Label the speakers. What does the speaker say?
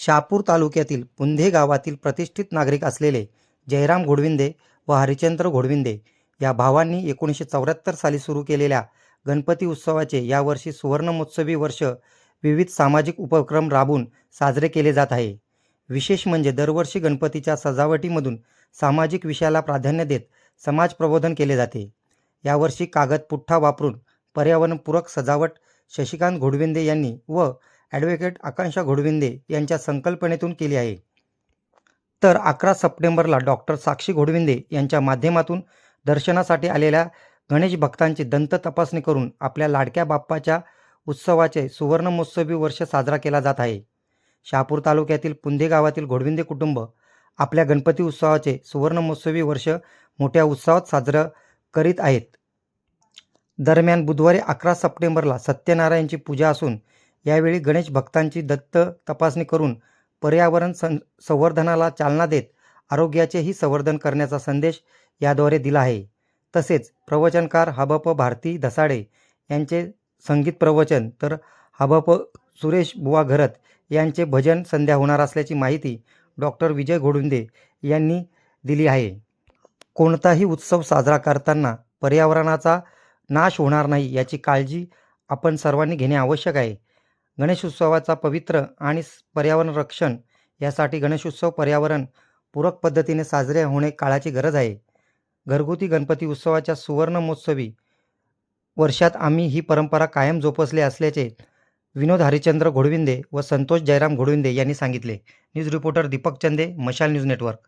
Speaker 1: शहापूर तालुक्यातील पुंधे गावातील प्रतिष्ठित नागरिक असलेले जयराम घोडविंदे व हरिचंद्र घोडविंदे या भावांनी एकोणीसशे चौऱ्याहत्तर साली सुरू केलेल्या गणपती उत्सवाचे यावर्षी सुवर्णमहोत्सवी वर्ष विविध सामाजिक उपक्रम राबवून साजरे केले जात आहे. विशेष म्हणजे दरवर्षी गणपतीच्या सजावटीमधून सामाजिक विषयाला प्राधान्य देत समाज प्रबोधन केले जाते. यावर्षी कागद पुठ्ठा वापरून पर्यावरणपूरक सजावट शशिकांत घोडविंदे यांनी व ॲडव्होकेट आकांक्षा घोडविंदे यांच्या संकल्पनेतून केली आहे. तर अकरा सप्टेंबरला डॉक्टर साक्षी घोडविंदे यांच्या माध्यमातून दर्शनासाठी आलेल्या गणेश भक्तांची दंत तपासणी करून आपल्या लाडक्या बाप्पाच्या उत्सवाचे सुवर्णमहोत्सवी वर्ष साजरा केला जात आहे. शहापूर तालुक्यातील पुंदे गावातील घोडविंदे कुटुंब आपल्या गणपती उत्सवाचे सुवर्णमहोत्सवी वर्ष मोठ्या उत्साहात साजरं करीत आहेत. दरम्यान बुधवारी अकरा सप्टेंबरला सत्यनारायणची पूजा असून यावेळी गणेश भक्तांची दत्त तपासणी करून पर्यावरण सं संवर्धनाला चालना देत आरोग्याचेही संवर्धन करण्याचा संदेश याद्वारे दिला आहे. तसेच प्रवचनकार हबप भारती धसाडे यांचे संगीत प्रवचन तर हबप सुरेश बुवा घरत यांचे भजन संध्या होणार असल्याची माहिती डॉक्टर विजय घोडुंदे यांनी दिली आहे. कोणताही उत्सव साजरा करताना पर्यावरणाचा नाश होणार नाही याची काळजी आपण सर्वांनी घेणे आवश्यक आहे. गणेशोत्सवाचा पवित्र आणि पर्यावरण रक्षण यासाठी गणेशोत्सव पर्यावरण पूरक पद्धतीने साजरे होणे काळाची गरज आहे. घरगुती गणपती उत्सवाच्या सुवर्ण महोत्सवी वर्षात आम्ही ही परंपरा कायम जोपासली असल्याचे विनोद हरिचंद्र घोडविंदे व संतोष जयराम घोडविंदे यांनी सांगितले. न्यूज रिपोर्टर दीपक चंदे मशाल न्यूज नेटवर्क.